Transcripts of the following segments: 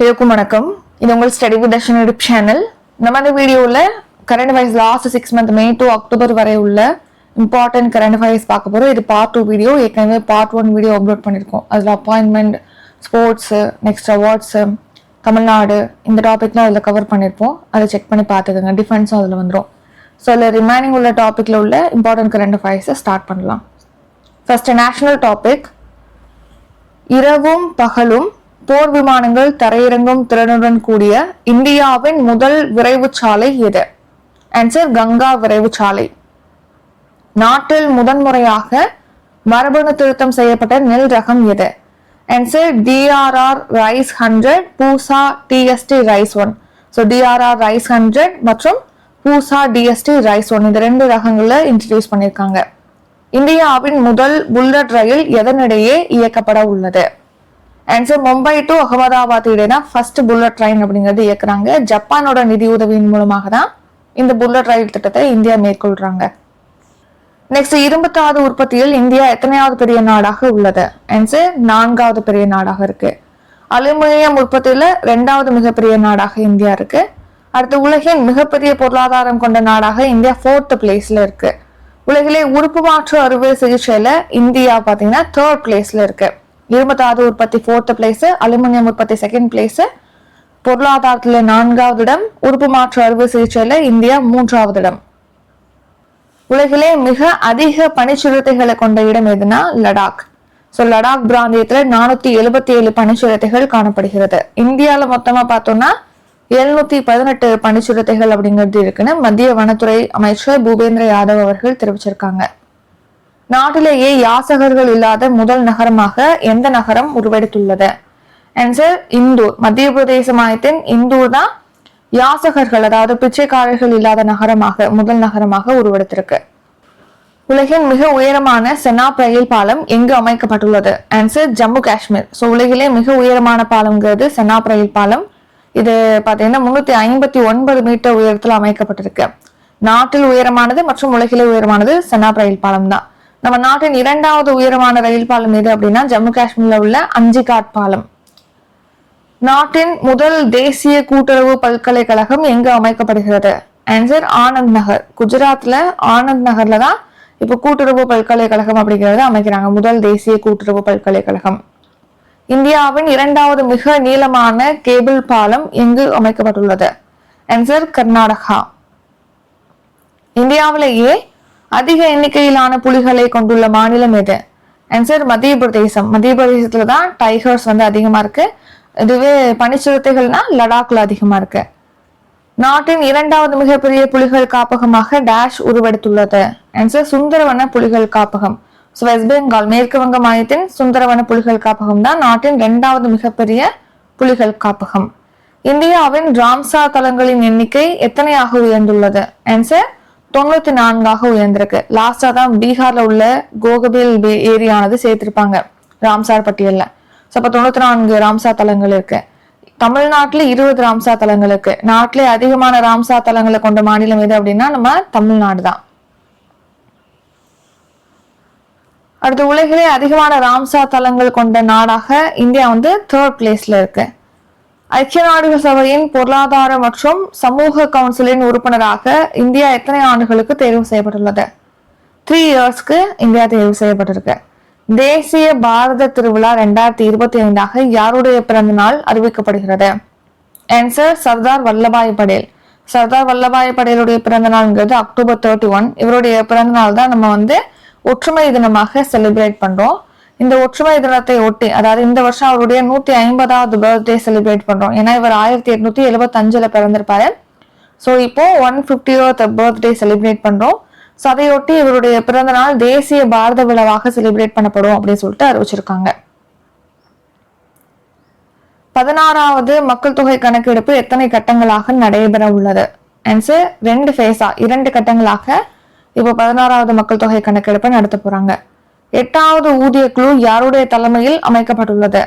எல்லாருக்கும் வணக்கம். இது உங்கள் study with Darshan YouTube channel நம்ம அந்த வீடியோவில் current affairs last six month May to October வரை உள்ள இம்பார்ட்டன்ட் கரண்ட் அஃபேர்ஸ் பார்க்க போகிறோம் இது பார்ட் டூ வீடியோ ஏற்கனவே பார்ட் ஒன் வீடியோ அப்லோட் பண்ணியிருக்கோம். அதில் appointment sports next awards Tamil Nadu இந்த டாபிக்லாம் அதில் கவர் பண்ணியிருப்போம். அதை செக் பண்ணி பார்த்துக்கோங்க. டிஃபென்ஸும் அதில் வந்துடும் ஸோ அதில் ரிமைனிங் உள்ள டாப்பிக்கில் உள்ள இம்பார்ட்டன்ட் கரண்ட் அஃபேர்ஸை ஸ்டார்ட் பண்ணலாம். ஃபஸ்ட்டு நேஷ்னல் டாபிக் இரவும் பகலும் போர் விமானங்கள் தரையிறங்கும் திறனுடன் கூடிய இந்தியாவின் முதல் விரைவு சாலை எது ஆன்சர் கங்கா விரைவு சாலை நாட்டில் முதன்முறையாக மரபணு திருத்தம் செய்யப்பட்ட நெல் ரகம் எது answer TRR rice hundred Pusa DST rice one so TRR rice hundred மற்றும் பூசா டிஎஸ்டி ரைஸ் ஒன் இந்த ரெண்டு ரகங்களில் இன்ட்ரடியூஸ் பண்ணியிருக்காங்க. இந்தியாவின் முதல் புல்லட் ரயில் எதனிடையே இயக்கப்பட உள்ளது? And so Mumbai to Ahmedabad இடையே ஃபர்ஸ்ட் புல்லட் ட்ரெயின் அப்படிங்கிறது இயக்குறாங்க. ஜப்பானோட நிதி உதவியின் மூலமாக தான் இந்த புல்லட் ரயில் திட்டத்தை இந்தியா மேற்கொள்றாங்க. நெக்ஸ்ட் இருபத்தாவது உற்பத்தியில் இந்தியா எத்தனையாவது பெரிய நாடாக உள்ளது? ஆன்சர் நான்காவது பெரிய நாடாக இருக்கு. அலுமினியம் உற்பத்தியில ரெண்டாவது மிகப்பெரிய நாடாக இந்தியா இருக்கு. அடுத்து உலகின் மிகப்பெரிய பொருளாதாரம் கொண்ட நாடாக இந்தியா ஃபோர்த் பிளேஸ்ல இருக்கு. உலகிலே உறுப்பு மாற்று அறுவை சிகிச்சையில இந்தியா பாத்தீங்கன்னா தேர்ட் பிளேஸ்ல இருக்கு. இரும்பு தாது உற்பத்தி ஃபோர்த் பிளேஸ் அலுமினியம் உற்பத்தி செகண்ட் பிளேஸ் பொருளாதாரத்தில் நான்காவது இடம் உறுப்பு மாற்று அறுவை சிகிச்சையில் இந்தியா மூன்றாவது இடம். உலகிலே மிக அதிக பனிச்சிறுத்தைகளை கொண்ட இடம் எதுனா லடாக். ஸோ லடாக் பிராந்தியத்தில் நானூற்றி எழுபத்தி ஏழு பனிச்சிறுத்தைகள் காணப்படுகிறது. இந்தியாவில் மொத்தமாக பார்த்தோம்னா எழுநூத்தி பதினெட்டு பனிச்சிறுத்தைகள் அப்படிங்கிறது இருக்குன்னு மத்திய வனத்துறை அமைச்சர் பூபேந்திர யாதவ் அவர்கள் தெரிவிச்சிருக்காங்க. நாட்டிலேயே யாசகர்கள் இல்லாத முதல் நகரமாக எந்த நகரம் உருவெடுத்துள்ளது? ஆன்சர் இந்தூர். மத்திய பிரதேச மாநிலத்தின் இந்தூர் தான் யாசகர்கள் அதாவது பிச்சைக்காரர்கள் இல்லாத நகரமாக முதல் நகரமாக உருவெடுத்திருக்கு. உலகின் மிக உயரமான செனாப் ரயில் பாலம் எங்கு அமைக்கப்பட்டுள்ளது? ஆன்சர் ஜம்மு காஷ்மீர். ஸோ உலகிலே மிக உயரமான பாலம்ங்கிறது செனாப் ரயில் பாலம். இது பார்த்தீங்கன்னா முன்னூத்தி ஐம்பத்தி ஒன்பது மீட்டர் உயரத்தில் அமைக்கப்பட்டிருக்கு. நாட்டில் உயரமானது மற்றும் உலகிலே உயரமானது செனாப் ரயில் பாலம் தான். நம்ம நாட்டின் இரண்டாவது உயரமான ரயில் பாலம் எது அப்படின்னா ஜம்மு காஷ்மீர்ல உள்ள அஞ்சிகாட் பாலம். நாட்டின் முதல் தேசிய கூட்டுறவு பல்கலைக்கழகம் எங்கு அமைக்கப்படுகிறது? ஆன்சர் ஆனந்த் நகர். குஜராத்ல ஆனந்த் நகர்ல தான் இப்ப கூட்டுறவு பல்கலைக்கழகம் அப்படிங்கறத அமைக்கிறாங்க முதல் தேசிய கூட்டுறவு பல்கலைக்கழகம். இந்தியாவின் இரண்டாவது மிக நீளமான கேபிள் பாலம் எங்கு அமைக்கப்பட்டுள்ளது? ஆன்சர் கர்நாடகா. இந்தியாவிலேயே அதிக எண்ணிக்கையிலான புலிகளை கொண்டுள்ள மாநிலம் எது? ஆன்சர் மத்திய பிரதேசம். மத்திய பிரதேசத்துல தான் டைகர்ஸ் வந்து அதிகமா இருக்கு. இதுவே பனிச்சிறுத்தைகள்னா லடாக்ல அதிகமா இருக்கு. நாட்டின் இரண்டாவது மிகப்பெரிய புலிகள் காப்பகமாக டேஷ் உருவெடுத்துள்ளது. ஆன்சர் சுந்தரவன புலிகள் காப்பகம். ஸோ வெஸ்ட் பெங்கால் மேற்கு வங்க மாநிலத்தின் சுந்தரவன புலிகள் காப்பகம் தான் நாட்டின் இரண்டாவது மிகப்பெரிய புலிகள் காப்பகம். இந்தியாவின் ராம்சா தலங்களின் எண்ணிக்கை எத்தனையாக உயர்ந்துள்ளது? ஆன்சர் தொண்ணூத்தி நான்காக உயர்ந்திருக்கு. லாஸ்டா தான் பீகார்ல உள்ள கோகபில் ஏரியானது சேர்த்திருப்பாங்க. ராம்சார் பட்டியல்ல. ஸோ அப்போ தொண்ணூத்தி நான்கு ராம்சார் தலங்கள் இருக்கு. தமிழ்நாட்டுல இருபது ராம்சார் தலங்கள் இருக்கு. நாட்டிலே அதிகமான ராம்சார் தலங்களை கொண்ட மாநிலம் எது அப்படின்னா நம்ம தமிழ்நாடு தான். அடுத்து உலகிலே அதிகமான ராம்சார் தலங்கள் கொண்ட நாடாக இந்தியா வந்து தேர்ட் பிளேஸ்ல இருக்கு. ஐக்கிய நாடுகள் சபையின் பொருளாதார மற்றும் சமூக கவுன்சிலின் உறுப்பினராக இந்தியா எத்தனை ஆண்டுகளுக்கு தேர்வு செய்யப்பட்டுள்ளது? த்ரீ இயர்ஸ்க்கு இந்தியா தேர்வு செய்யப்பட்டிருக்கு. தேசிய பாரத திருவிழா ரெண்டாயிரத்தி இருபத்தி ஐந்தாக யாருடைய பிறந்த நாள் அறிவிக்கப்படுகிறது? ஆன்சர் சர்தார் வல்லபாய் படேல். சர்தார் வல்லபாய் படேலுடைய பிறந்த நாள்ங்கிறது அக்டோபர் தேர்ட்டி ஒன் இவருடைய பிறந்த நாள் தான் நம்ம வந்து ஒற்றுமை தினமாக செலிப்ரேட் பண்றோம். இந்த ஒற்றுமை தினத்தை ஒட்டி அதாவது இந்த வருஷம் அவருடைய நூத்தி ஐம்பதாவது பர்த்டே செலிப்ரேட் பண்றோம். ஏன்னா இவர் ஆயிரத்தி எட்நூத்தி எழுபத்தி அஞ்சுல பிறந்திருப்பாரு. ஸோ இப்போ ஒன் ஃபிஃப்டியோத் பர்த்டே செலிப்ரேட் பண்றோம். ஸோ அதையொட்டி இவருடைய பிறந்த நாள் தேசிய பாரத விழாவாக செலிப்ரேட் பண்ணப்படும் அப்படின்னு சொல்லிட்டு அறிவிச்சிருக்காங்க. பதினாறாவது மக்கள் தொகை கணக்கெடுப்பு எத்தனை கட்டங்களாக நடைபெற உள்ளது? ரெண்டு ஃபேஸா இரண்டு கட்டங்களாக இப்போ பதினாறாவது மக்கள் தொகை கணக்கெடுப்பை நடத்த போறாங்க. எட்டாவது ஊதிய குழு யாருடைய தலைமையில் அமைக்கப்பட்டுள்ளது?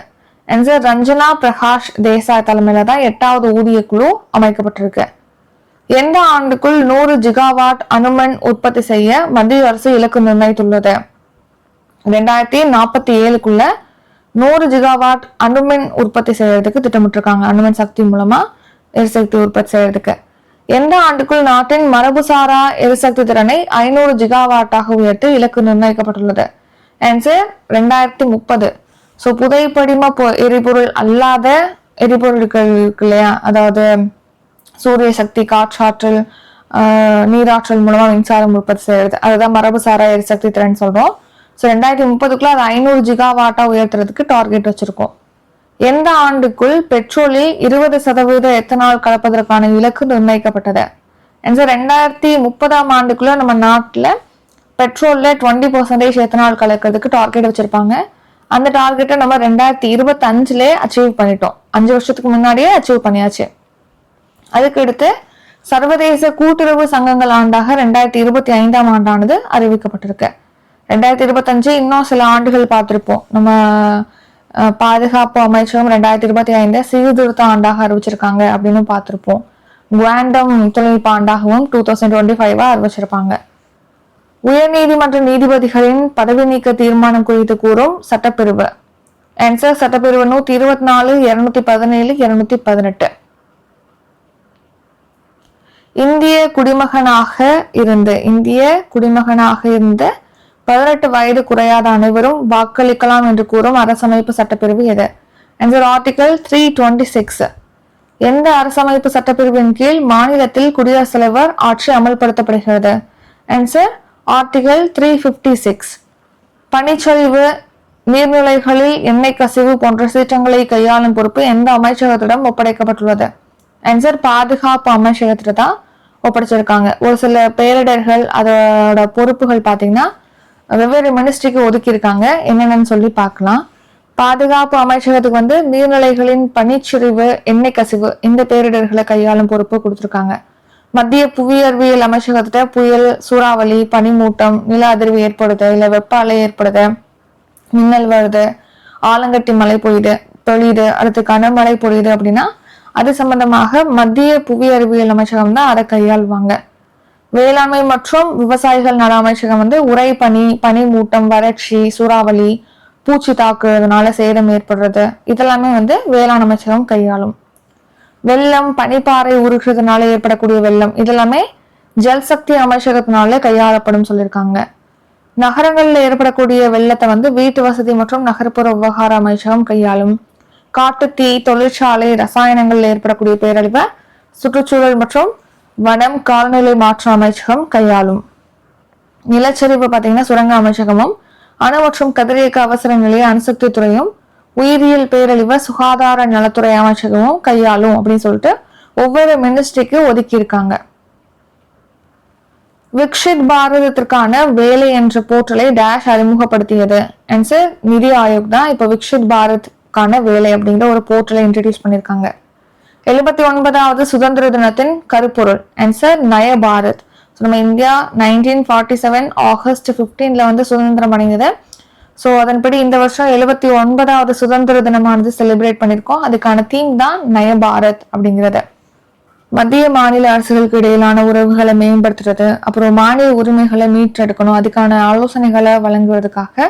ஆன்சர் ரஞ்சனா பிரகாஷ் தேசாய் தலைமையில தான் எட்டாவது ஊதிய குழு அமைக்கப்பட்டிருக்கு. எந்த ஆண்டுக்குள் நூறு ஜிகாவாட் அணுமன் உற்பத்தி செய்ய மத்திய அரசு இலக்கு நிர்ணயித்துள்ளது? ரெண்டாயிரத்தி நாற்பத்தி ஏழுக்குள்ள நூறு ஜிகாவாட் அணுமின் உற்பத்தி செய்யறதுக்கு திட்டமிட்டிருக்காங்க. அணுமின் சக்தி மூலமா எரிசக்தி உற்பத்தி செய்யறதுக்கு. எந்த ஆண்டுக்குள் நாட்டின் மரபுசாரா எரிசக்தி திறனை ஐநூறு ஜிகாவாட்டாக உயர்த்தி இலக்கு நிர்ணயிக்கப்பட்டுள்ளது? ஆன்சர் ரெண்டாயிரத்தி முப்பது. ஸோ புதைப்படிம பொ- எரிபொருள் அல்லாத எரிபொருட்கள் இருக்கு இல்லையா அதாவது சூரிய சக்தி காற்றாற்றல் நீராற்றல் மூலமா மின்சாரம் உற்பத்தி செய்யறது. அதுதான் மரபுசாரா எரிசக்தி திறன் சொல்றோம். ஸோ ரெண்டாயிரத்தி முப்பதுக்குள்ள அது ஐநூறு ஜிகாவாட்டா உயர்த்துறதுக்கு டார்கெட் வச்சிருக்கோம். எந்த ஆண்டுக்குள் பெட்ரோலில் இருபது சதவீத எத்தனால் கலப்பதற்கான இலக்கு நிர்ணயிக்கப்பட்டது? ஆன்சர் ரெண்டாயிரத்தி முப்பதாம் ஆண்டுக்குள்ள நம்ம நாட்டில் பெட்ரோலில் டுவெண்ட்டி பர்சன்டேஜ் எத்தனால் கலக்கிறதுக்கு டார்கெட் வச்சுருப்பாங்க. அந்த டார்கெட்டை நம்ம ரெண்டாயிரத்தி இருபத்தஞ்சிலே அச்சீவ் பண்ணிட்டோம். அஞ்சு வருஷத்துக்கு முன்னாடியே அச்சீவ் பண்ணியாச்சு. அதுக்கடுத்து சர்வதேச கூட்டுறவு சங்கங்கள் ஆண்டாக ரெண்டாயிரத்தி இருபத்தி ஐந்தாம் ஆண்டானது அறிவிக்கப்பட்டிருக்கு. ரெண்டாயிரத்தி இருபத்தஞ்சு இன்னும் சில ஆண்டுகள் பார்த்துருப்போம். நம்ம பாதுகாப்பு அமைச்சகம் ரெண்டாயிரத்தி இருபத்தி ஐந்து சீர்திருத்த ஆண்டாக அறிவிச்சிருக்காங்க அப்படின்னு பார்த்துருப்போம். குவாண்டம் தொழில்நுட்ப ஆண்டாகவும் டூ தௌசண்ட் டுவெண்ட்டி ஃபைவாக அறிவிச்சிருப்பாங்க. உயர்நீதிமன்ற நீதிபதிகளின் பதவி நீக்க தீர்மானம் குறித்து கூறும் சட்டப்பிரிவு. ஆன்சர் சட்டப்பிரிவு நூத்தி இருபத்தி நாலு இருநூத்தி பதினேழு இருநூத்தி பதினெட்டு. இந்திய குடிமகனாக இருந்து இந்திய குடிமகனாக இருந்த பதினெட்டு வயது குறையாத அனைவரும் வாக்களிக்கலாம் என்று கூறும் அரசமைப்பு சட்டப்பிரிவு எது? Answer article three twenty six எந்த அரசமைப்பு சட்டப்பிரிவின் கீழ் மாநிலத்தில் குடியரசுத் தலைவர் ஆட்சி அமல்படுத்தப்படுகிறது? Answer article three fifty six பனிச்சரிவு நீர்நிலைகளில் எண்ணெய் கசிவு போன்ற சீற்றங்களை கையாளும் பொறுப்பு எந்த அமைச்சகத்திடம் ஒப்படைக்கப்பட்டுள்ளது? ஆன்சர் பாதுகாப்பு அமைச்சகத்திட்ட தான் ஒப்படைச்சிருக்காங்க. ஒரு சில பேரிடர்கள் அதோட பொறுப்புகள் பார்த்தீங்கன்னா வெவ்வேறு மினிஸ்ட்ரிக்கு ஒதுக்கியிருக்காங்க. என்னென்னு சொல்லி பார்க்கலாம். பாதுகாப்பு அமைச்சகத்துக்கு வந்து நீர்நிலைகளின் பனிச்சரிவு எண்ணெய் கசிவு இந்த பேரிடர்களை கையாளும் பொறுப்பு கொடுத்துருக்காங்க. மத்திய புவியறிவியல் அமைச்சகத்திட்ட புயல் சூறாவளி பனிமூட்டம் நில அதிர்வு ஏற்படுது இல்ல வெப்ப அலை ஏற்படுது மின்னல் வருது ஆலங்கட்டி மழை பொழியுது பொழியுது அடுத்து கனமழை பொழியுது அப்படின்னா அது சம்பந்தமாக மத்திய புவி அறிவியல் அமைச்சகம் தான் அதை கையாள்வாங்க. வேளாண்மை மற்றும் விவசாயிகள் நல அமைச்சகம் வந்து உரை பனி பனிமூட்டம் வறட்சி சூறாவளி பூச்சி தாக்குறதுனால சேதம் ஏற்படுறது இதெல்லாமே வந்து வேளாண் அமைச்சகம் கையாளும். வெள்ளம் பனிப்பாறை உருகுறதுனால ஏற்படக்கூடிய வெள்ளம் இதெல்லாமே ஜல் சக்தி அமைச்சகத்தினால கையாளப்படும் சொல்லியிருக்காங்க. நகரங்களில் ஏற்படக்கூடிய வெள்ளத்தை வந்து வீட்டு வசதி மற்றும் நகர்ப்புற விவகார அமைச்சகம் கையாளும். காட்டுத்தீ தொழிற்சாலை ரசாயனங்களில் ஏற்படக்கூடிய பேரழிவை சுற்றுச்சூழல் மற்றும் வனம் காலநிலை மாற்ற அமைச்சகம் கையாளும். நிலச்சரிவு பார்த்தீங்கன்னா சுரங்க அமைச்சகமும் அணு மற்றும் கதிரியக்க அவசர நிலைய அணுசக்தி துறையும் உயிரியல் பேரழிவை சுகாதார நலத்துறை அமைச்சகமும் கையாளும் அப்படின்னு சொல்லிட்டு ஒவ்வொரு மினிஸ்ட்ரிக்கு ஒதுக்கியிருக்காங்க. விக்ஷித் பாரதத்திற்கான வேலை என்ற போர்ட்டலை டேஷ் அறிமுகப்படுத்தியது. ஆன்சர் நிதி ஆயோக் தான் இப்போ விக்ஷித் பாரத்கான வேலை அப்படிங்கிற ஒரு போர்ட்டலை இன்ட்ரடியூஸ் பண்ணியிருக்காங்க. எழுபத்தி ஒன்பதாவது சுதந்திர தினத்தின் கருப்பொருள். ஆன்சர் நய பாரத் நம்ம India nineteen forty seven August ஃபிஃப்டீன்ல வந்து சுதந்திரம் அடைந்தது. ஸோ அதன்படி இந்த வருஷம் எழுபத்தி ஒன்பதாவது சுதந்திர தினமானது செலிப்ரேட் பண்ணியிருக்கோம் அதுக்கான தீம் தான் நய பாரத் அப்படிங்கிறது. மத்திய மாநில அரசுகளுக்கு இடையிலான உறவுகளை மேம்படுத்துறது அப்புறம் மாநில உரிமைகளை மீட்டெடுக்கணும் அதுக்கான ஆலோசனைகளை வழங்குவதற்காக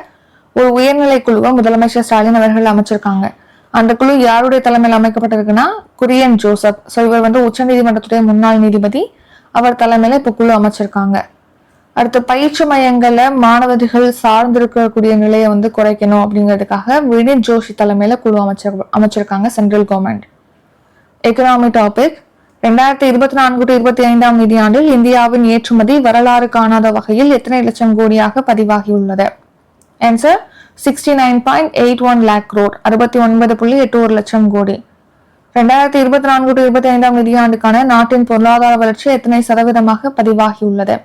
ஒரு உயர்நிலை குழுவை முதலமைச்சர் ஸ்டாலின் அவர்கள் அமைச்சிருக்காங்க. அந்த குழு யாருடைய தலைமையில் அமைக்கப்பட்டிருக்குன்னா குரியன் ஜோசப். ஸோ இவர் வந்து உச்சநீதிமன்றத்துடைய முன்னாள் நீதிபதி. அவர் தலைமையில இப்போ குழு அமைச்சிருக்காங்க. அடுத்து பயிற்சி மையங்களை மாணவர்கள் சார்ந்திருக்கக்கூடிய நிலையை வந்து குறைக்கணும் அப்படிங்கிறதுக்காக வினித் ஜோஷி தலைமையில குழு அமைச்சர் அமைச்சிருக்காங்க சென்ட்ரல் கவர்மெண்ட் எக்கனாமி டாபிக் ரெண்டாயிரத்தி இருபத்தி நான்கு டு இருபத்தி ஐந்தாம் நிதியாண்டில் இந்தியாவின் ஏற்றுமதி வரலாறு காணாத வகையில் எத்தனை லட்சம் கோடியாக பதிவாகியுள்ளது? Answer sixty nine point eight one lakh crore அறுபத்தி ஒன்பது புள்ளி எட்டு ஒரு லட்சம் கோடி. ரெண்டாயிரத்தி இருபத்தி நான்கு டு இருபத்தி ஐந்தாம் நிதியாண்டுக்கான நாட்டின் பொருளாதார வளர்ச்சி எத்தனை சதவீதமாக பதிவாகியுள்ளது?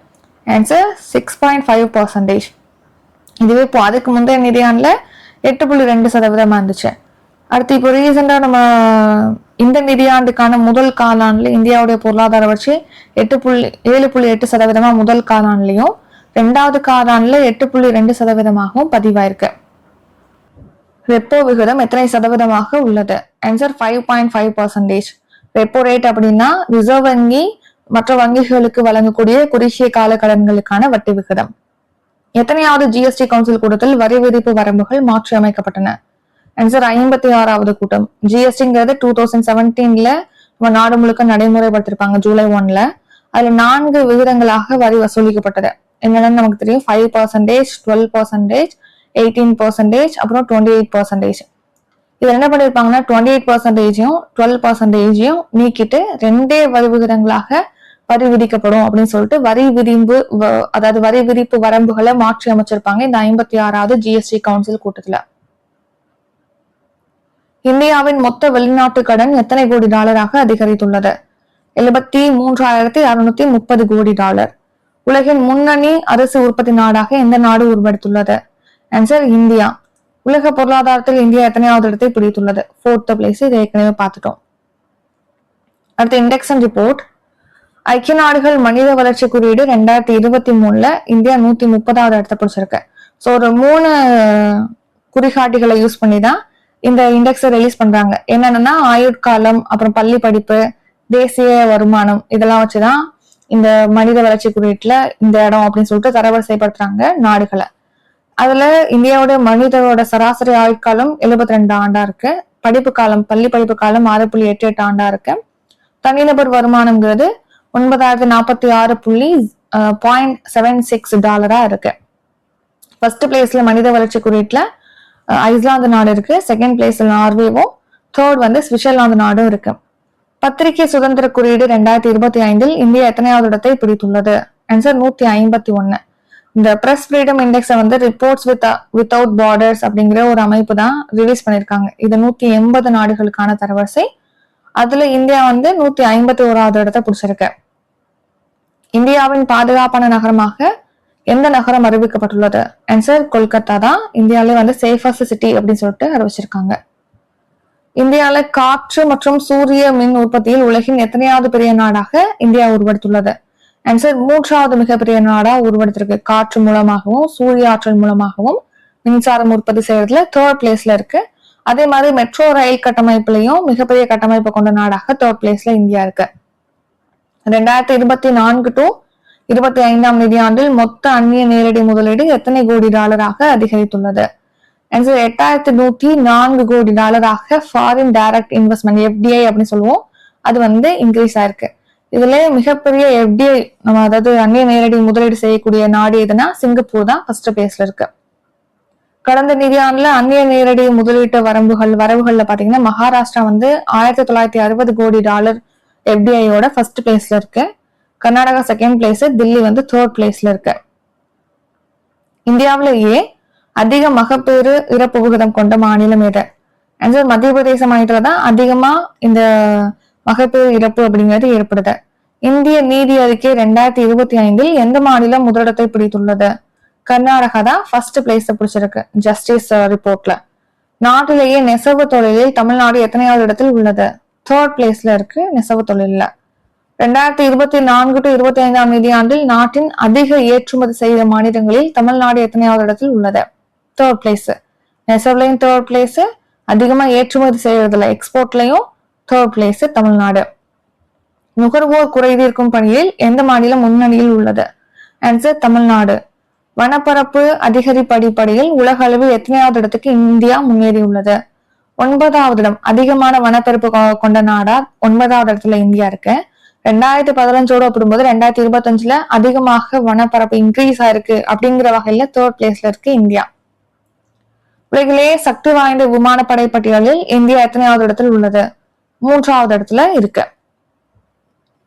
Answer six point five percentage இதுவே இப்போ அதுக்கு முந்தைய நிதியாண்டில் எட்டு புள்ளி ரெண்டு சதவீதமாக இருந்துச்சு. அடுத்து இப்போ ரீசெண்டாக நம்ம இந்த நிதியாண்டுக்கான முதல் காலாண்டில் இந்தியாவுடைய பொருளாதார வளர்ச்சி எட்டு புள்ளி ஏழு புள்ளி எட்டு சதவீதமாக முதல் காலாண்டுலையும் ரெண்டாவது காலாண்டில் எட்டு புள்ளி ரெண்டு சதவீதமாகவும் பதிவாயிருக்கு. ரெப்போ விகிதம் எத்தனை சதவீதமாக உள்ளது? Answer five point five percentage repo rate அப்படின்னா ரிசர்வ் வங்கி மற்ற வங்கிகளுக்கு வழங்கக்கூடிய குறுகிய கால கடன்களுக்கான வட்டி விகிதம். எத்தனையாவது ஜிஎஸ்டி கவுன்சில் கூட்டத்தில் வரி விதிப்பு வரம்புகள் மாற்றி அமைக்கப்பட்டன. ஆன்சர் ஐம்பத்தி ஆறாவது கூட்டம். ஜிஎஸ்டிங்கிறது டூ தௌசண்ட் செவன்டீன்ல நம்ம நாடு முழுக்க நடைமுறைப்படுத்திருப்பாங்க ஜூலை ஒன்ல. அதுல நான்கு விகிதங்களாக வரி வசூலிக்கப்பட்டது. என்னன்னு நமக்கு தெரியும்? Five percentage twelve percentage eighteen percentage அப்புறம் டுவெண்ட்டி எயிட் பர்சன்டேஜ் இதுல என்ன பண்ணிருப்பாங்கன்னா டுவெண்ட்டி எயிட் பர்சன்டேஜையும் டுவெல் பர்சன்டேஜையும் நீக்கிட்டு ரெண்டே வரி விகிதங்களாக வரி விதிக்கப்படும் அப்படின்னு சொல்லிட்டு வரி விதிம்பு அதாவது வரி விதிப்பு வரம்புகளை மாற்றி அமைச்சிருப்பாங்க இந்த ஐம்பத்தி ஆறாவது ஜிஎஸ்டி கவுன்சில் கூட்டத்துல. இந்தியாவின் மொத்த வெளிநாட்டு கடன் எத்தனை கோடி டாலராக அதிகரித்துள்ளது? எழுபத்தி மூன்றாயிரத்தி அறுநூத்தி முப்பது கோடி டாலர். உலகின் முன்னணி அரிசி உற்பத்தி நாடாக எந்த நாடு உருவெடுத்துள்ளது? Answer India. உலக பொருளாதாரத்தில் இந்தியா எத்தனையாவது இடத்தை பிடித்துள்ளது? ஃபோர்த் பிளேஸ் இதை ஏற்கனவே பார்த்துட்டோம். அடுத்து இண்டெக்ஸ் அண்ட் ரிப்போர்ட் ஐக்கிய நாடுகள் மனித வளர்ச்சி குறியீடு ரெண்டாயிரத்தி இருபத்தி மூணுல இந்தியா நூத்தி முப்பதாவது இடத்தை பிடிச்சிருக்கு. ஸோ ஒரு மூணு குறிகாட்டிகளை யூஸ் பண்ணி தான் இந்த இண்டெக்ஸை ரிலீஸ் பண்றாங்க. என்னென்னா ஆயுட்காலம் அப்புறம் பள்ளி படிப்பு தேசிய வருமானம் இதெல்லாம் வச்சுதான் இந்த மனித வளர்ச்சி குறியீட்டுல இந்த இடம் அப்படின்னு சொல்லிட்டு தரவரிசைப்படுத்துறாங்க நாடுகளை. அதுல இந்தியாவோட மனிதரோட சராசரி ஆயுட்காலம் 72 ரெண்டு ஆண்டா இருக்கு. படிப்பு காலம் பள்ளி படிப்பு காலம் ஆறு புள்ளி எட்டு எட்டு ஆண்டா இருக்கு. தனிநபர் வருமானம்ங்கிறது ஒன்பதாயிரத்தி நாற்பத்தி ஆறு புள்ளி பாயிண்ட் செவன் சிக்ஸ் டாலரா இருக்கு. ஃபர்ஸ்ட் பிளேஸ்ல மனித வளர்ச்சி குறியீட்டுல ஐஸ்லாந்து நாடு இருக்கு. செகண்ட் பிளேஸ்ல நார்வேவும் தேர்ட் வந்து சுவிட்சர்லாந்து நாடும் இருக்கு. பத்திரிகை சுதந்திர குறியீடு ரெண்டாயிரத்தி இருபத்தி ஐந்தில் இந்தியா எத்தனையாவது இடத்தை பிடித்துள்ளது? ஆன்சர் நூத்தி ஐம்பத்தி ஒன்னு இந்த பிரஸ் ஃப்ரீடம் இண்டெக்ஸை வந்து ரிப்போர்ட்ஸ் வித் வித்தவுட் பார்டர்ஸ் அப்படிங்கிற ஒரு அமைப்பு தான் ரிலீஸ் பண்ணிருக்காங்க. இது நூத்தி எண்பது நாடுகளுக்கான தரவரிசை. அதுல இந்தியா வந்து நூத்தி ஐம்பத்தி ஓராவது இடத்தை பிடிச்சிருக்கு. இந்தியாவின் பாதுகாப்பான நகரமாக எந்த நகரம் அறிவிக்கப்பட்டுள்ளது? ஆன்சர் கொல்கத்தா தான் இந்தியாவிலே வந்து சேஃபஸ்ட் சிட்டி அப்படின்னு சொல்லிட்டு அறிவிச்சிருக்காங்க. இந்தியாவில காற்று மற்றும் சூரிய மின் உற்பத்தியில் உலகின் எத்தனையாவது பெரிய நாடாக இந்தியா உருவெடுத்துள்ளது. ஆன்சர் மூன்றாவது மிகப்பெரிய நாடா உருவெடுத்திருக்கு. காற்று மூலமாகவும் சூரிய ஆற்றல் மூலமாகவும் மின்சாரம் உற்பத்தி செய்யறதுல தேர்ட் பிளேஸ்ல இருக்கு. அதே மாதிரி மெட்ரோ ரயில் கட்டமைப்புலையும் மிகப்பெரிய கட்டமைப்பு கொண்ட நாடாக தேர்ட் பிளேஸ்ல இந்தியா இருக்கு. ரெண்டாயிரத்தி இருபத்தி நான்கு டு இருபத்தி ஐந்தாம் நிதியாண்டில் மொத்த அந்நிய நேரடி முதலீடு எத்தனை கோடி டாலராக அதிகரித்துள்ளது? எட்டாயிரத்தி நூத்தி நான்கு கோடி டாலராக ஃபாரின் டைரக்ட் இன்வெஸ்ட்மெண்ட் எஃப்டிஐ அப்படின்னு சொல்லுவோம். அது வந்து இன்க்ரீஸ் ஆயிருக்கு. இதுல மிகப்பெரிய எஃப்டிஐ நம்ம அதாவது அந்நிய நேரடி முதலீடு செய்யக்கூடிய நாடு எதுனா சிங்கப்பூர் தான் ஃபர்ஸ்ட் பிளேஸ்ல இருக்கு. கடந்த நிதியாண்டுல அந்நிய நேரடி முதலீட்டு வரம்புகள் வரவுகள்ல பாத்தீங்கன்னா மகாராஷ்டிரா வந்து ஆயிரத்தி தொள்ளாயிரத்தி அறுபது கோடி டாலர் எஃப்டிஐயோட ஃபர்ஸ்ட் பிளேஸ்ல இருக்கு. கர்நாடகா செகண்ட் பிளேஸ் தில்லி வந்து தேர்ட் பிளேஸ்ல இருக்கு. இந்தியாவிலேயே அதிக மகப்பேறு இறப்பு விகிதம் கொண்ட மாநிலம் எது? ஆன்சர் மத்திய பிரதேச மாநிலத்துல தான் அதிகமா இந்த மகப்பேறு இறப்பு அப்படிங்கிறது ஏற்படுது. இந்திய நீதி அறிக்கை ரெண்டாயிரத்தி இருபத்தி ஐந்தில் எந்த மாநிலம் முதலிடத்தை பிடித்துள்ளது? கர்நாடகா தான் ஃபர்ஸ்ட் பிளேஸ் பிடிச்சிருக்கு ஜஸ்டிஸ் ரிப்போர்ட்ல uh, நாட்டிலேயே நெசவு தொழிலில் தமிழ்நாடு எத்தனையாவது இடத்தில் உள்ளது? தேர்ட் பிளேஸ்ல இருக்கு நெசவு தொழில்ல. ரெண்டாயிரத்தி இருபத்தி நான்கு டு இருபத்தி ஐந்தாம் நிதியாண்டில் நாட்டின் அதிக ஏற்றுமதி செய்த மாநிலங்களில் தமிழ்நாடு எத்தனையாவது இடத்தில் உள்ளது? தேர்ட் பிளேஸ் நெசவுலையும் தேர்ட் பிளேஸ் அதிகமா ஏற்றுமதி செய்யறதுல எக்ஸ்போர்ட்லயும் தேர்ட் பிளேஸ் தமிழ்நாடு. நுகர்வோர் குறைதீர்க்கும் பணியில் எந்த மாநிலம் முன்னணியில் உள்ளது? ஆன்சர் தமிழ்நாடு. வனப்பரப்பு அதிகரிப்பு அடிப்படையில் உலக அளவில் எத்தனையாவது இடத்துக்கு இந்தியா முன்னேறியுள்ளது? ஒன்பதாவது இடம் அதிகமான வனப்பரப்பு கொண்ட நாடா ஒன்பதாவது இடத்துல இந்தியா இருக்கு. ரெண்டாயிரத்தி பதினஞ்சோட ஒப்பிடும்போது ரெண்டாயிரத்தி இருபத்தஞ்சுல அதிகமாக வனப்பரப்பு இன்க்ரீஸ் ஆயிருக்கு அப்படிங்கிற வகையில தேர்ட் பிளேஸ்ல இருக்கு இந்தியா. உலகிலேயே சக்தி வாய்ந்த விமானப்படை பட்டியலில் இந்தியா எத்தனையாவது இடத்தில் உள்ளது? மூன்றாவது இடத்துல இருக்கு.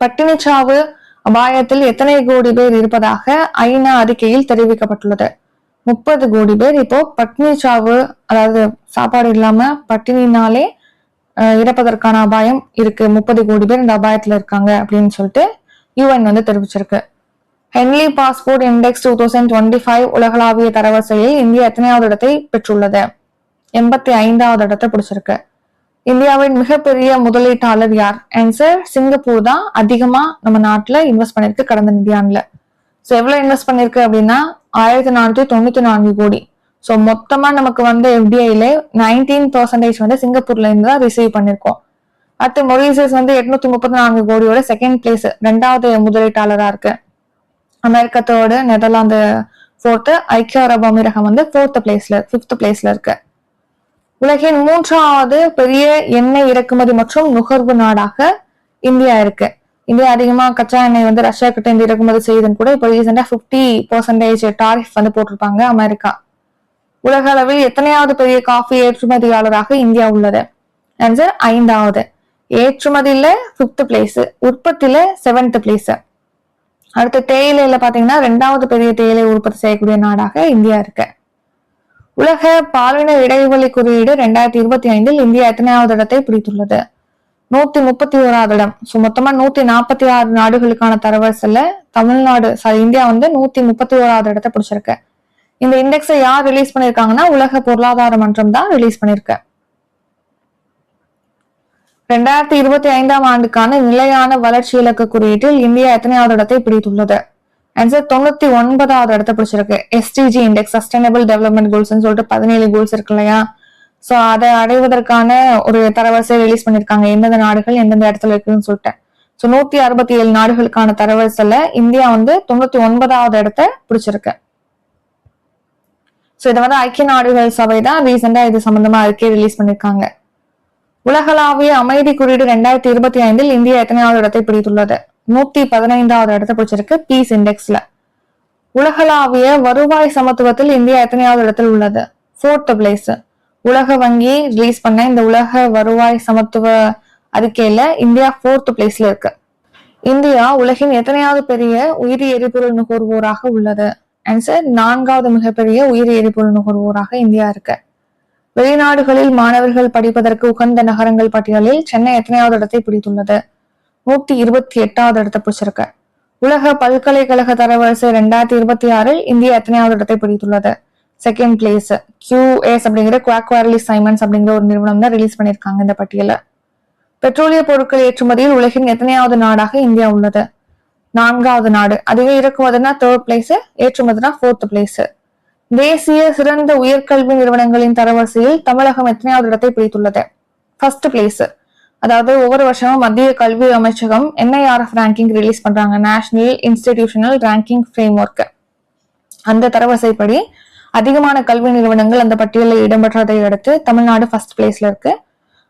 பட்டினிச்சாவு அபாயத்தில் எத்தனை கோடி பேர் இருப்பதாக ஐநா அறிக்கையில் தெரிவிக்கப்பட்டுள்ளது. முப்பது கோடி பேர் இப்போ பட்டினி சாவு அதாவது சாப்பாடு இல்லாம பட்டினினாலே இறப்பதற்கான அபாயம் இருக்கு. முப்பது கோடி பேர் இந்த அபாயத்துல இருக்காங்க அப்படின்னு சொல்லிட்டு யூஎன் வந்து தெரிவிச்சிருக்கு. Henley passport index two thousand twenty five உலகளாவிய தரவரிசையில் இந்தியா எத்தனையாவது இடத்தை பெற்றுள்ளது? எண்பத்தி ஐந்தாவது இடத்தை பிடிச்சிருக்கு. இந்தியாவின் மிகப்பெரிய முதலீட்டாளர் யார்? ஆன்சர் சிங்கப்பூர் தான் அதிகமா நம்ம நாட்டுல இன்வெஸ்ட் பண்ணிருக்கு கடந்த நிதியாண்டுல. ஸோ எவ்வளோ இன்வெஸ்ட் பண்ணிருக்கு அப்படின்னா ஆயிரத்தி நானூற்றி தொண்ணூற்றி நான்கு கோடி. ஸோ மொத்தமாக நமக்கு வந்து எஃப்டிஐல நைன்டீன் பர்சன்டேஜ் வந்து சிங்கப்பூர்லேருந்து தான் ரிசீவ் பண்ணியிருக்கோம் அடுத்து மொரீசியஸ் வந்து எட்நூத்தி முப்பத்தி நான்கு கோடியோட செகண்ட் பிளேஸ் ரெண்டாவது முதலீட்டாளராக இருக்கு. அமெரிக்கா தேர்டு நெதர்லாந்து ஃபோர்த்து ஐக்கிய அரபு அமீரகம் வந்து ஃபோர்த் பிளேஸ்ல ஃபிஃப்த் பிளேஸ்ல இருக்கு. உலகின் மூன்றாவது பெரிய எண்ணெய் இறக்குமதி மற்றும் நுகர்வு நாடாக இந்தியா இருக்கு. இந்தியா அதிகமா கச்சா எண்ணெய் வந்து ரஷ்யா கிட்ட இருந்து இறக்குமதி செய்யுதுன்னு கூட இப்போ ரீசெண்டா பிப்டி பர்சன்டேஜ் டாரிஃப் வந்து போட்டிருப்பாங்க அமெரிக்கா. உலக அளவில் எத்தனையாவது பெரிய காஃபி ஏற்றுமதியாளராக இந்தியா உள்ளது? ஆன்சர் ஐந்தாவது. ஏற்றுமதியில பிப்த் பிளேஸ் உற்பத்தியில செவன்த் பிளேஸ் அடுத்து தேயிலையில பாத்தீங்கன்னா ரெண்டாவது பெரிய தேயிலை உற்பத்தி செய்யக்கூடிய நாடாக இந்தியா இருக்கு. உலக பாலின இடைவெளி குறியீடு ரெண்டாயிரத்தி இருபத்தி ஐந்தில் இந்தியா எத்தனையாவது இடத்தை பிடித்துள்ளது? நூத்தி முப்பத்தி ஓராவது இடம் ஸோ மொத்தமா நூத்தி நாற்பத்தி ஆறு நாடுகளுக்கான தரவரிசையில தமிழ்நாடு சாரி இந்தியா வந்து நூத்தி முப்பத்தி ஓராவது இடத்தை பிடிச்சிருக்கு. இந்த இண்டெக்ஸை யார் ரிலீஸ் பண்ணிருக்காங்கன்னா உலக பொருளாதார மன்றம் தான் ரிலீஸ் பண்ணிருக்கு. ரெண்டாயிரத்தி இருபத்தி ஐந்தாம் ஆண்டுக்கான நிலையான வளர்ச்சி இலக்கு குறியீட்டில் இந்தியா எத்தனையாவது இடத்தை பிடித்துள்ளது? ஆன்சர் தொண்ணூத்தி ஒன்பதாவது இடத்தை பிடிச்சிருக்கு. SDG index sustainable development goals சொல்லிட்டு பதினேழு கோல்ஸ் இருக்கு இல்லையா? ஸோ அதை அடைவதற்கான ஒரு தரவரிசை ரிலீஸ் பண்ணிருக்காங்க. எந்தெந்த நாடுகள் எந்தெந்த இடத்துல இருக்குன்னு சொல்லிட்டு. ஸோ நூத்தி அறுபத்தி ஏழு நாடுகளுக்கான தரவரிசையில இந்தியா வந்து தொண்ணூத்தி ஒன்பதாவது இடத்த பிடிச்சிருக்கு. ஸோ இதை வந்து ஐக்கிய நாடுகள் சபை தான் ரீசெண்டா இது சம்பந்தமா அறிக்கை ரிலீஸ் பண்ணியிருக்காங்க உலகளாவிய அமைதி குறியீடு ரெண்டாயிரத்தி இருபத்தி ஐந்தில் இந்தியா எத்தனையாவது இடத்தை பிடித்துள்ளது? நூத்தி பதினைந்தாவது இடத்தை பிடிச்சிருக்கு பீஸ் இண்டெக்ஸ்ல உலகளாவிய வருவாய் சமத்துவத்தில் இந்தியா எத்தனையாவது இடத்தில் உள்ளது? ஃபோர்த் பிளேஸ் உலக வங்கி ரிலீஸ் பண்ண இந்த உலக வருவாய் சமத்துவ அறிக்கையில இந்தியா ஃபோர்த் பிளேஸ்ல இருக்கு. இந்தியா உலகின் எத்தனையாவது பெரிய உயிரி எரிபொருள் நுகர்வோராக உள்ளது? ஆன்சர் நான்காவது மிகப்பெரிய உயிரி எரிபொருள் நுகர்வோராக இந்தியா இருக்கு. வெளிநாடுகளில் மாணவர்கள் படிப்பதற்கு உகந்த நகரங்கள் பட்டியலில் சென்னை எத்தனையாவது இடத்தை பிடித்துள்ளது? நூத்தி இருபத்தி எட்டாவது இடத்தை பிடிச்சிருக்கு. உலக பல்கலைக்கழக தரவரிசை ரெண்டாயிரத்தி இருபத்தி ஆறில் இந்தியா எத்தனையாவது இடத்தை பிடித்துள்ளது? செகண்ட் பிளேஸ் கியூஎஸ் அப்படிங்கிற குவாக்வாரலி சைமன்ஸ் அப்படிங்கிற ஒரு நிறுவனம் தான் ரிலீஸ் பண்ணியிருக்காங்க இந்த பட்டியல. பெட்ரோலிய பொருட்கள் ஏற்றுமதியில் உலகின் எத்தனையாவது நாடாக இந்தியா உள்ளது? நான்காவது நாடு அதுவே இறக்குமதினா தேர்ட் பிளேஸ் ஏற்றுமதினா ஃபோர்த் பிளேஸ் தேசிய சிறந்த உயர்கல்வி நிறுவனங்களின் தரவரிசையில் தமிழகம் எத்தனையாவது இடத்தை பிடித்துள்ளது? ஃபர்ஸ்ட் பிளேஸ் அதாவது ஒவ்வொரு வருஷமும் மத்திய கல்வி அமைச்சகம் என்ஐஆர்எஃப் ரேங்கிங் ரிலீஸ் பண்றாங்க. National institutional ranking framework அந்த தரவரிசைப்படி அதிகமான கல்வி நிறுவனங்கள் அந்த பட்டியலில் இடம்பெற்றதை அடுத்து தமிழ்நாடு ஃபர்ஸ்ட் பிளேஸ்ல இருக்கு.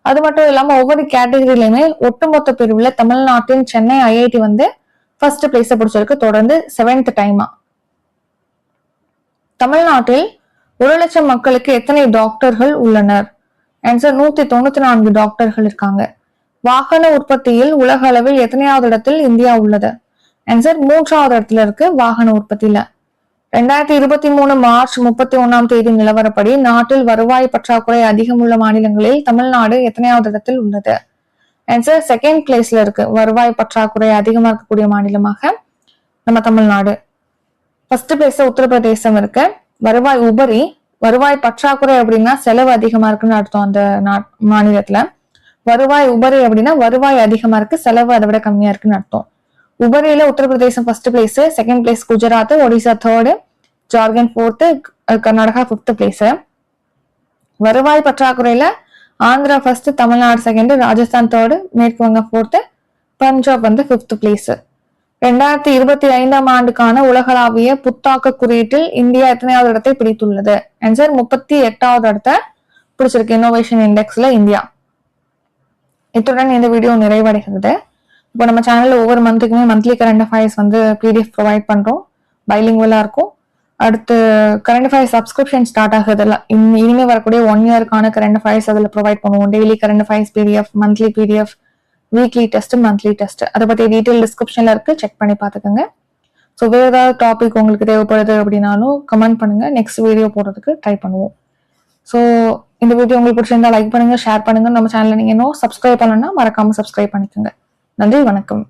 அது மட்டும் இல்லாம ஒவ்வொரு கேட்டகரியிலுமே ஒட்டுமொத்த பிரிவுல தமிழ்நாட்டின் சென்னை ஐஐடி வந்து ஃபர்ஸ்ட் பிளேஸ பிடிச்சிருக்கு. தொடர்ந்து செவன்த் டைமா தமிழ்நாட்டில் ஒரு லட்சம் மக்களுக்கு எத்தனை டாக்டர்கள் உள்ளனர்? ஆன்சர் நூத்தி தொண்ணூத்தி நான்கு டாக்டர்கள் இருக்காங்க. வாகன உற்பத்தியில் உலக அளவில் எத்தனையாவது இடத்தில் இந்தியா உள்ளது? ஆன்சர் மூன்றாவது இடத்துல இருக்கு வாகன உற்பத்தியில. ரெண்டாயிரத்தி இருபத்தி மூணு மார்ச் முப்பத்தி ஒன்னாம் தேதி நிலவரப்படி நாட்டில் வருவாய் பற்றாக்குறை அதிகம் உள்ள மாநிலங்களில் தமிழ்நாடு எத்தனையாவது இடத்தில் உள்ளது? ஆன்சர் செகண்ட் பிளேஸ்ல இருக்கு. வருவாய் பற்றாக்குறை அதிகமா இருக்கக்கூடிய மாநிலமாக நம்ம தமிழ்நாடு. ஃபர்ஸ்ட் பிளேஸ்ல உத்தரப்பிரதேசம் இருக்கு. வருவாய் உபரி வருவாய் பற்றாக்குறை அப்படின்னா செலவு அதிகமா இருக்குன்னு அர்த்தம் அந்த மாநிலத்துல. வருவாய் உபரி அப்படின்னா வருவாய் அதிகமா இருக்கு செலவு அதை விட கம்மியா இருக்குன்னு அர்த்தம். உபரியில Uttar Pradesh first place second place Gujarat Odisha third Jharkhand fourth Karnataka fifth place வருவாய் பற்றாக்குறையில Andhra first Tamil Nadu second Rajasthan third மேற்கு வங்கம் ஃபோர்த்து பஞ்சாப் வந்து ஃபிஃப்த் பிளேஸ் ரெண்டாயிரத்தி இருபத்தி ஐந்தாம் ஆண்டுக்கான உலகளாவிய புத்தாக்க குறியீட்டில் இந்தியா எத்தனையாவது இடத்தை பிடித்துள்ளது? ஆன்சர் முப்பத்தி எட்டாவது இடத்தை பிடிச்சிருக்கு. இன்னோவேஷன் இண்டெக்ஸ்ல இந்தியா. இத்துடன் இந்த வீடியோ நிறைவடைகிறது. இப்போ நம்ம சேனல்ல ஒவ்வொரு மந்த்துக்குமே மந்த்லி கரண்ட் அஃபேர்ஸ் வந்து பிடிஎஃப் ப்ரொவைட் பண்றோம். பைலிங்குவலா இருக்கும். அடுத்து கரண்ட் அஃபேர்ஸ் சப்ஸ்கிரிப்ஷன் ஸ்டார்ட் ஆகுதுல இனிமே வரக்கூடிய ஒன் இயருக்கான கரண்ட் அஃபேர்ஸ் அதில் ப்ரொவைட் பண்ணுவோம். Daily current affairs PDF monthly PDF weekly test monthly test அதை பத்தி டீட்டெயில் டிஸ்கிரிப்ஷன்ல இருக்கு. செக் பண்ணி பார்த்துக்கோங்க. ஸோ வேறு ஏதாவது டாபிக் உங்களுக்கு தேவைப்படுது அப்படின்னாலும் கமெண்ட் பண்ணுங்க. நெக்ஸ்ட் வீடியோ போடுறதுக்கு ட்ரை பண்ணுவோம். ஸோ இந்த வீடியோ உங்களுக்கு பிடிச்சிருந்தா லைக் பண்ணுங்க ஷேர் பண்ணுங்க நம்ம சேனலில் நீங்க இன்னும் சப்ஸ்கிரைப் பண்ணணும்னா மறக்காம சப்ஸ்கிரைப் பண்ணிக்கோங்க. நன்றி வணக்கம்.